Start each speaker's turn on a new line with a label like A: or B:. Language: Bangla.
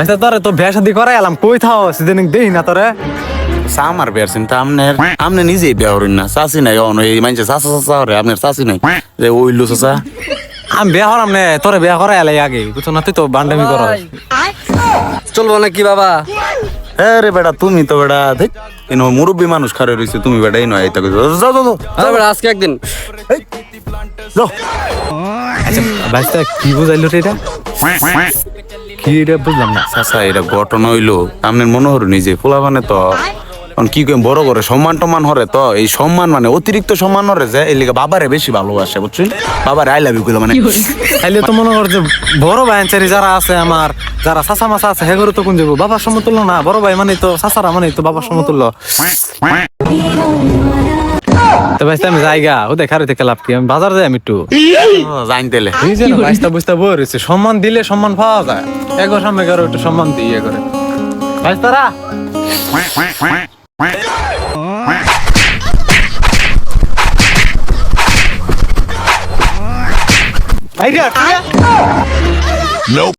A: আচ্ছা তোরে তো বিয়া শাদি করাই এলাম কই থাও সেদিন দেই না তোরে।
B: চা আমার বিয়ার চিন্তা আমনের আমনে নিজেই বিয়া হরিন না। চাষি নাই অন এই মানছে চাষা চাষা হরে আপনার চাষি নাই। যে ওইলু চাষা
A: আমি বিয়া হরাম নে তোরে বিয়া করাই এলাই আগে। বুঝছ না তুই তো বান্ডামি কর
C: চলবো নাকি বাবা?
B: হ্যাঁ রে বেটা তুমি তো বেটা ইনো মুরব্বী মানুষ খারে রইছে তুমি বেটা এই নয় এটা যাও যাও যাও
C: বেটা, আজকে একদিন।
B: যাও।
A: আচ্ছা ভাইস্তা কি বুঝাইলো রে এটা? কি এটা বুঝলাম না।
B: চাষা এটা ঘটনা হইল আপনার মনে হর নিজে পোলা মানে তো কি কই বড় করে সম্মান টম্মান হরে তো এই সম্মান মানে অতিরিক্ত সম্মান হরে যে এই লিগে বাবারে বেশি ভালোবাসে বুঝছেন বাবারে আই লাভ ইউ মানে।
A: তাইলে তো মনে কর যে বড় ভাই আনচারি যারা আছে আমার যারা চাচা মাসা আছে হেগরে তো কোন যাব? বাবার সমতুল্য না বড় ভাই মানে তো চাচারা মানে তো বাবার সমতুল্য। আমি জায়গা ও দেখারে থেকে লাভ কি? আমি বাজার যাই আমি একটু। বাইস্তা বুঝতে বই সম্মান দিলে সম্মান পাওয়া যায়। এগো সামনে গেরো একটু সম্মান দিয়ে করে। বাইস্তারা আইডিয়া